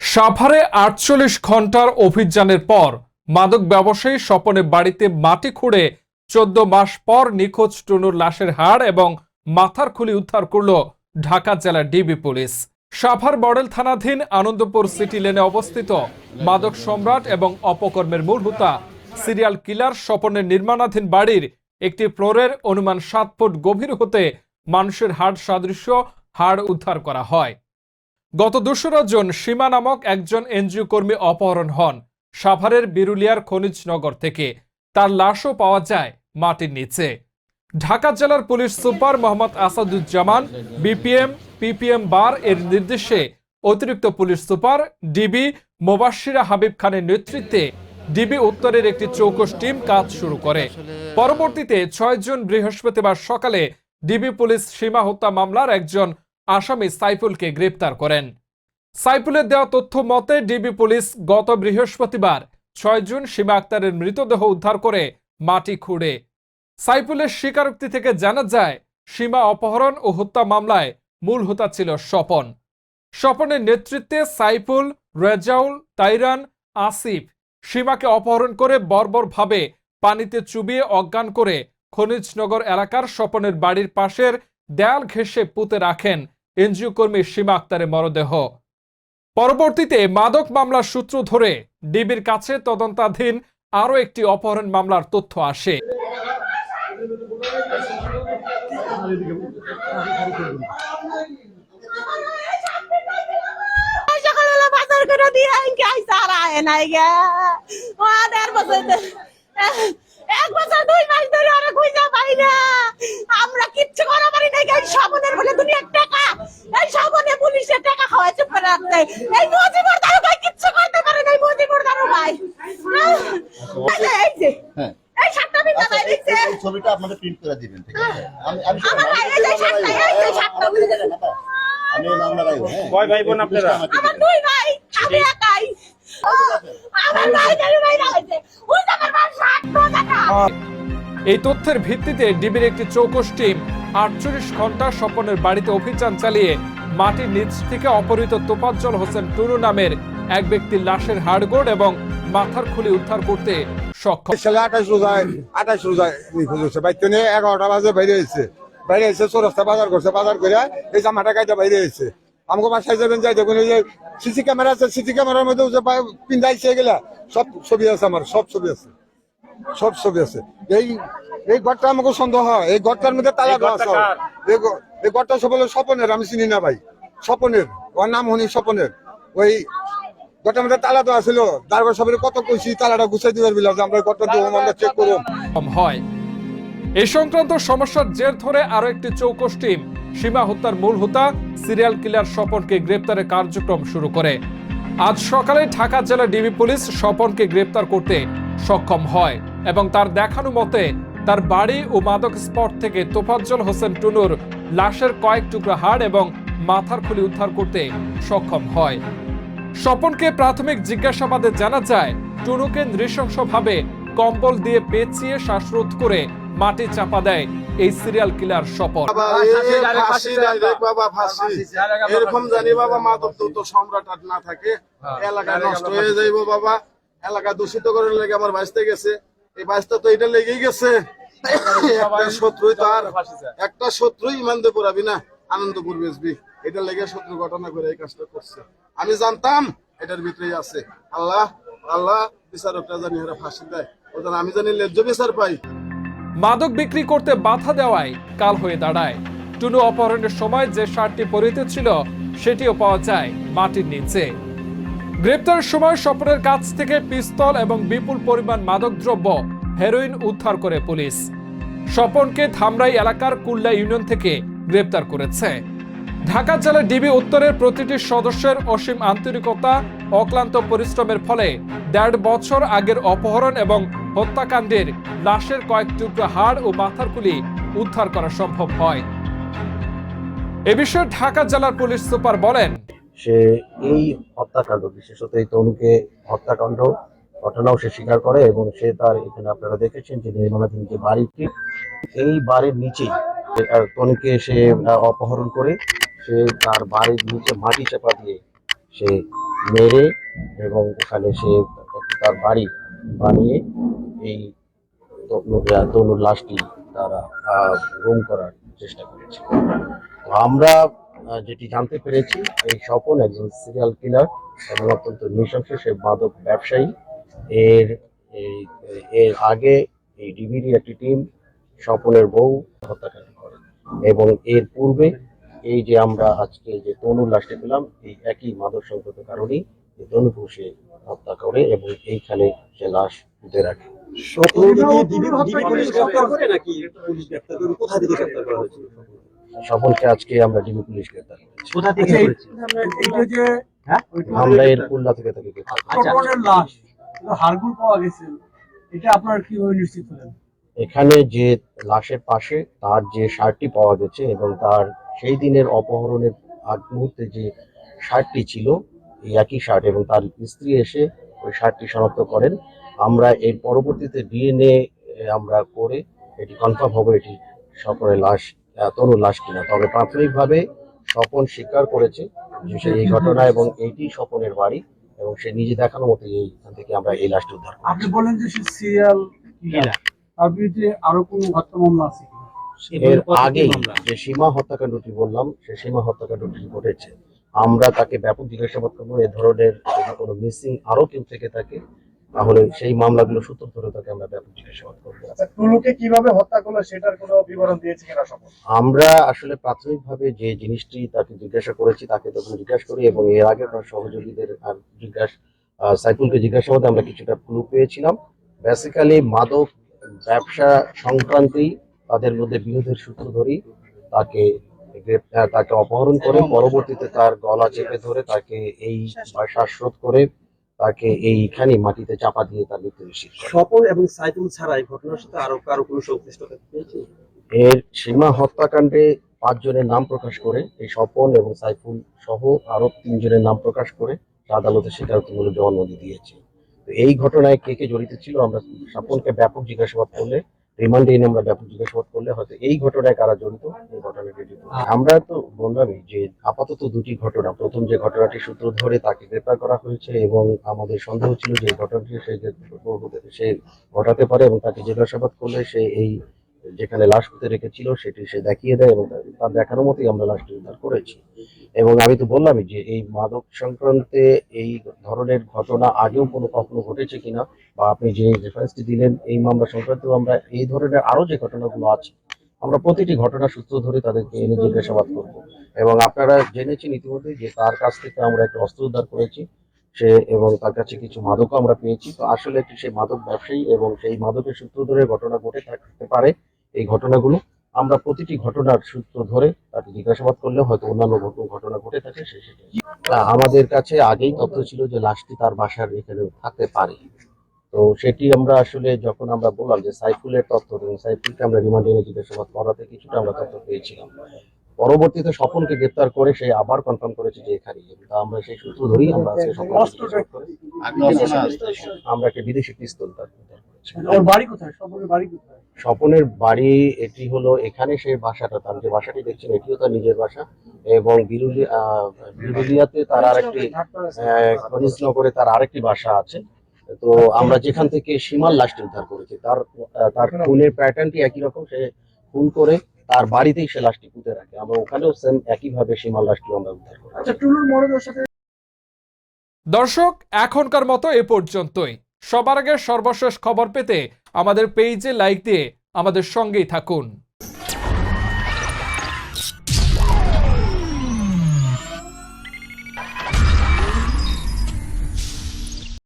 সাভারে আটচল্লিশ ঘণ্টার অভিযানের পর মাদক ব্যবসায়ী স্বপনের বাড়িতে মাটি খুঁড়ে চোদ্দ মাস পর নিখোঁজ টুনুর লাশের হাড় এবং মাথার খুলি উদ্ধার করল ঢাকা জেলার ডিবি পুলিশ। সাভার মডেল থানাধীন আনন্দপুর সিটি লেনে অবস্থিত মাদক সম্রাট এবং অপকর্মের মূল হুতা সিরিয়াল কিলার স্বপনের নির্মাণাধীন বাড়ির একটি ফ্লোরের অনুমান সাত ফুট গভীর হতে মানুষের হাড় সাদৃশ্য, হাড় উদ্ধার করা হয়। গত দোসরা জন সীমা নামক একজন এনজিও কর্মী অপহরণ হন সাভারের বিরুলিয়ার খনিজনগর থেকে। তার লাশও পাওয়া যায় মাটির নিচে। ঢাকা জেলার police super Mohammad Asaduzzaman, BPM, PPM bar এর নির্দেশে অতিরিক্ত police super DB Mobashira Habib খানের নেতৃত্বে ডিবি উত্তরের একটি চৌকস টিম কাজ শুরু করে। পরবর্তীতে ছয় জুন বৃহস্পতিবার সকালে ডিবি পুলিশ সীমা হত্যা মামলার একজন আসামি সাইফুলকে গ্রেপ্তার করেন। সাইফুলের দেওয়া তথ্য মতে, ডিবি পুলিশ গত বৃহস্পতিবার ছয় জুন সীমা আক্তারের মৃতদেহ উদ্ধার করে মাটি খুঁড়ে। সাইফুলের স্বীকারোক্তি থেকে জানা যায়, সীমা অপহরণ ও হত্যা মামলায় মূল হোতা ছিল স্বপন। স্বপনের নেতৃত্বে সাইফুল, রেজাউল, তাইরান, আসিফ সীমাকে অপহরণ করে বর্বরভাবে পানিতে চুবিয়ে অজ্ঞান করে খনিজনগর এলাকার স্বপনের বাড়ির পাশের দেয়াল ঘেঁষে পুঁতে রাখেন এনজিও কর্মী সীমা আক্তারের মরদেহ। পরবর্তীতে মাদক মামলার সূত্র ধরে ডিবির কাছে তদন্তাধীন আরও একটি অপহরণ মামলার তথ্য আসে। আইনকে আইসা আর আয় নাই গে। ও দেড় বছর এক বছর দুই মাস ধরে ওরা খুঁজা পাই না। আমরা কিচ্ছু করা পারি না এই সবনের বলে দুনিয়ার টাকা। এই সবনে পুলিশের টাকা খাওয়াই চুপ করে রাখতে। এই মজিবর দারোগাই কিচ্ছু করতে পারে না এই মজিবর এই যে, এই যে হ্যাঁ। এই সাতটা বিঘা বাই দিচ্ছে। ছবিটা আপনাদের প্রিন্ট করে দিবেন ঠিক আছে? আমি আমি আমার ভাই, এই যে সাতটা, এই যে সাতটা আমি এই মামলা গাইব হ্যাঁ কয় ভাই বোন আপনারা? আমার দুই ভাই। আমি একাই। আমার ভাই দুই ভাই রয়েছে ওই আমার ভাই ষাট টাকা এই তথ্যের ভিত্তিতে ডিবির একটি চৌকস টিম আটচল্লিশ ঘণ্টা স্বপনের বাড়িতে অভিযান চালিয়ে মাটির নিচ থেকে অপহৃত তোফাজ্জল হোসেন টুনু নামের এক ব্যক্তির লাশের হাড়গোড় এবং মাথার খুলি উদ্ধার করতে সক্ষম। সালে আঠাশ রোজায় আঠাশ রোজায় নিখোঁজ হচ্ছে বাইক নিয়ে এগারোটা বাজে বাইরে এসেছে। বাইরে এসে চৌরাস্তা বাজার করছে। বাজার করে এই জামাটা গাইতে বাইরে এসেছে। আমাকে বাসায় যাবেন যাই দেখুন এই যে সিসি ক্যামেরা আছে সিসি ক্যামেরার মধ্যে যে পিন্দাইছে এগুলা। সব ছবি আছে আমার সব ছবি আছে। সব ছবি আছে। এই এই ঘরটা আমাকে সন্দেহ হয়। এই ঘরটার মধ্যে তালা দেওয়া আছে। এই ঘর- ঘরটা সব হলো স্বপনের আমি চিনি না ভাই। স্বপনের ওর নাম হনি স্বপনের। ওই ঘরটার মধ্যে তালা দেওয়া ছিল। দারগা সবের কত কইছি তালাটা গুছাই দিবার বিলাম আমরা ঘরটা দেবো আমরা চেক করুন। হয়। এ সংক্রান্ত সমস্যার জের ধরে আরও একটি চৌকস টিম সীমা হত্যার মূল হোতা সিরিয়াল কিলার স্বপনকে গ্রেপ্তারের কার্যক্রম শুরু করে। আজ সকালে ঢাকা জেলা ডিবি পুলিশ স্বপনকে গ্রেপ্তার করতে সক্ষম হয় এবং তার দেখানো মতে তার বাড়ি ও মাদক স্পট থেকে তোফাজ্জল হোসেন টুনুর লাশের কয়েক টুকরা হাড় এবং মাথার খুলি উদ্ধার করতে সক্ষম হয়। স্বপনকে প্রাথমিক জিজ্ঞাসাবাদে জানা যায়, টুনুকে নৃশংসভাবে কম্বল দিয়ে পেঁচিয়ে শ্বাসরোধ করে মাটি চাপা দেয় এই সিরিয়াল কিলার ফাঁসি। এরকম জানি বাবা মাদক দ্রব্য সম্রাট আর না থাকে। এলাকা নষ্ট হয়ে যাইব বাবা। এলাকা দূষিত করে লেগে আমার বাঁচতে গেছে। এই বাঁচতে তো এটা লেগেই গেছে। একটা শত্রুই তো আর একটা শত্রুই ইমানতে পুরাবি না। আনন্দপুর বেসবি এটা লেগে শত্রু ঘটনা করে এই কাজটা করছে। আমি জানতাম এটার ভিতরেই আছে। আল্লাহ আল্লাহ বিচারকটা জানি এরা ফাঁসি দেয়। ওদের আমি জানি ন্যায্য বিচার পাই। মাদক বিক্রি করতে বাধা দেওয়ায় কাল হয়ে দাঁড়ায়। টুনু অপহরণের সময় যে শার্টটি পরিহিত ছিল, সেটিও পাওয়া যায় মাটির নিচে। গ্রেপ্তারের সময় স্বপনের কাছ থেকে পিস্তল এবং বিপুল পরিমাণ মাদকদ্রব্য, হেরোইন উদ্ধার করে পুলিশ। স্বপনকে থামরাই এলাকার কুল্লা ইউনিয়ন থেকে গ্রেপ্তার করেছে। ঢাকা জেলা ডিবি উত্তরের প্রতিটি সদস্যের অসীম আন্তরিকতা, অক্লান্ত পরিশ্রমের ফলে দেড় বছর আগের অপহরণ এবং হত্যাকাণ্ডের লাশের কয়েক টুকরো হাড় ও মাথার খুলি উদ্ধার করা সম্ভব হয়। এ বিষয়ে ঢাকা জেলার পুলিশ সুপার বলেন, সে এই হত্যাকাণ্ড, বিশেষত এই তরুণকে হত্যাকাণ্ড ঘটনাও সে স্বীকার করে এবং সে তার এখানে আপনারা দেখেছেন যে নির্মাণাধীন যে বাড়িটি এই বাড়ির নিচেই তনুকে সে অপহরণ করে সে তার বাড়ির নিচে মাটি চাপা দিয়ে সে মেরে এবং ওখানে সে তার বাড়ি বানিয়ে এই তনু- তনুর লাশটি তারা গুম করার চেষ্টা করেছে। আমরা যেটি জানতে পেরেছি, এই স্বপন একজন সিরিয়াল কিলার এবং অত্যন্ত নৃশংস, সে মাদক ব্যবসায়ী। এর এর আগে এই ডিবির একটি টিম স্বপনের বউ হত্যাকাণ্ড করে এবং এর পূর্বে এই যে আমরা আজকে যে তনুর লাশটি পেলাম এই একই মাদক সংক্রান্ত কারণেই তনুকে সে হত্যা করে এবং এইখানে সে লাশ পুঁতে রাখে। স্বপনকে আজকে আমরা ডিবি পুলিশ গ্রেপ্তার করেছি। যে হ্যাঁ? আমরা এর খুলনা থেকে তাকে। আচ্ছা, চট্টগ্রামের লাশ হাড়গুড় পাওয়া গেছে। এটা আপনার কীভাবে নিশ্চিত হলেন? এখানে যে লাশের পাশে তার যে শার্টটি পাওয়া গেছে এবং তার সেই দিনের অপহরণের আগ মুহূর্তে যে শার্টটি ছিল এই একই শার্ট এবং তার স্ত্রী এসে ওই শার্টটি শনাক্ত করেন আমরা এর পরবর্তীতে ডিএনএ আমরা করে এটি কনফার্ম হবে এটি স্বপনের লাশ তনুর লাশ কিনা তবে প্রাথমিকভাবে স্বপন স্বীকার করেছে যে সে এই ঘটনা এবং এইটি স্বপনের বাড়ি এবং সে নিজে দেখানো মতো এইখান থেকে আমরা এই লাশটি উদ্ধার করি আপনি বলেন যে সে সিরিয়াল কিলার। তার বিরুদ্ধে আরও কোনো হত্যা মামলা আছে? এর মামলা? যে সীমা হত্যাকাণ্ডটি বললাম সে সীমা হত্যাকাণ্ডটি ঘটেছে। আমরা তাকে ব্যাপক জিজ্ঞাসাবাদ করব এ ধরনের কোনো মিসিং আরও কেউ থেকে থাকে তাহলে সেই মামলাগুলো সূত্র ধরে তাকে আমরা ব্যাপক জিজ্ঞাসাবাদ করব। আচ্ছা টুলুকে কীভাবে হত্যা করল সেটার কোনো বিবরণ দিয়েছে কিনা আমরা আসলে প্রাথমিকভাবে যে জিনিসটি তাকে জিজ্ঞাসা করেছি তাকে তখন জিজ্ঞাসা করি এবং এর আগে তার সহযোগীদের আর জিজ্ঞাসা আহ, সাইফুলকে জিজ্ঞাসাবাদে আমরা কিছুটা ক্লু পেয়েছিলাম। বেসিক্যালি মাদক ব্যবসা সংক্রান্তি তাদের মধ্যে বিরোধের সূত্র ধরি তাকে তাকে অপহরণ করে পরবর্তীতে তার গলা চেপে ধরে তাকে এই শ্বাসরোধ করে তাকে এইখানে মাটিতে চাপা দিয়ে তার মৃত্যু নিশ্চিত স্বপন এবং সাইফুল ছাড়া এই ঘটনার সাথে আরও কারও কোনো সংশ্লিষ্টতা এর সীমা হত্যাকাণ্ডে পাঁচজনের নাম প্রকাশ করে এই স্বপন এবং সাইফুল সহ আরও তিনজনের নাম প্রকাশ করে আদালতে স্বীকারোক্তিমূলক জবানবন্দি দিয়েছে। তো এই ঘটনায় কে কে জড়িত ছিল আমরা স্বপনকে ব্যাপক জিজ্ঞাসাবাদ করলে রিমান্ডে এনে আমরা ব্যাপক জিজ্ঞাসাবাদ করলে হয়তো এই ঘটনায় কারা জড়িত এই ঘটনাটি জড়িত। আমরা তো বললামই যে আপাতত দুটি ঘটনা। প্রথম যে ঘটনাটি সূত্র ধরে তাকে গ্রেপ্তার করা হয়েছে এবং আমাদের সন্দেহ ছিল যে ঘটনাটি সে সে ঘটাতে পারে এবং তাকে জিজ্ঞাসাবাদ করলে সে এই যেখানে লাশ পুঁতে রেখেছিল সেটি সে দেখিয়ে দেয় এবং তার- তার দেখানোর মতোই আমরা লাশটি উদ্ধার করেছি। এবং আমি তো বললামই যে এই মাদক সংক্রান্তে এই ধরনের ঘটনা আগেও কোনো কখনো ঘটেছে কিনা, বা আপনি যে রেফারেন্সটি দিলেন, এই মামলা সংক্রান্তেও আমরা এই ধরনের আরও যে ঘটনাগুলো আছে, আমরা প্রতিটি ঘটনা সূত্র ধরে তাদেরকে এনে জিজ্ঞাসাবাদ করব। এবং আপনারা জেনেছেন ইতিমধ্যে যে তার কাছ থেকে আমরা একটা অস্ত্র উদ্ধার করেছি, সে এবং তার কাছে কিছু মাদকও আমরা পেয়েছি। তো আসলে একটি সেই মাদক ব্যবসায়ী এবং সেই মাদকের সূত্র ধরে ঘটনা ঘটে থাকতে পারে এই ঘটনাগুলো? আমরা প্রতিটি ঘটনার সূত্র ধরে তাকে জিজ্ঞাসাবাদ করলে হয়তো অন্যান্য ঘটনা ঘটনা ঘটে থাকে সে সেটা আমাদের কাছে আগেই তথ্য ছিল যে লাশটি তার বাসার এখানে থাকতে পারে। তো সেটি আমরা আসলে যখন আমরা বললাম যে সাইফুলের তথ্য এবং সাইফুলকে আমরা রিমান্ডে এনে জিজ্ঞাসাবাদ করাতে কিছুটা আমরা তথ্য পেয়েছিলাম। পরবর্তীতে স্বপনকে গ্রেপ্তার করে সে আবার কনফার্ম করেছে যে এখানেই। তা আমরা সেই সূত্র ধরেই আমরা আজকে। আমরা একটা বিদেশি পিস্তল তার ওর বাড়ি কোথায়? সবরের বাড়ি কোথায়? স্বপনের বাড়ি এটি হলো এখানে সে বাসাটা তার যে বাসাটি দেখছেন এটিও তার নিজের বাসা। এবং বিরুলিয়াতে তার আরেকটি আহ, তার আরেকটি বাসা আছে। তো আমরা যেখান থেকে সীমার লাশটি উদ্ধার করেছি তার তার খুনের প্যাটার্নটি একই রকম সে খুন করে তার বাড়িতেই সে লাশটি পুঁতে রাখে। আমরা ওখানেও সেম একইভাবে সীমার লাশটি আমরা উদ্ধার করি আচ্ছা টুলুর মরদের সাথে দর্শক এখনকার মতো এ পর্যন্তই। সবার আগে সর্বশেষ খবর পেতে আমাদের পেজে লাইক দিয়ে আমাদের সঙ্গেই থাকুন।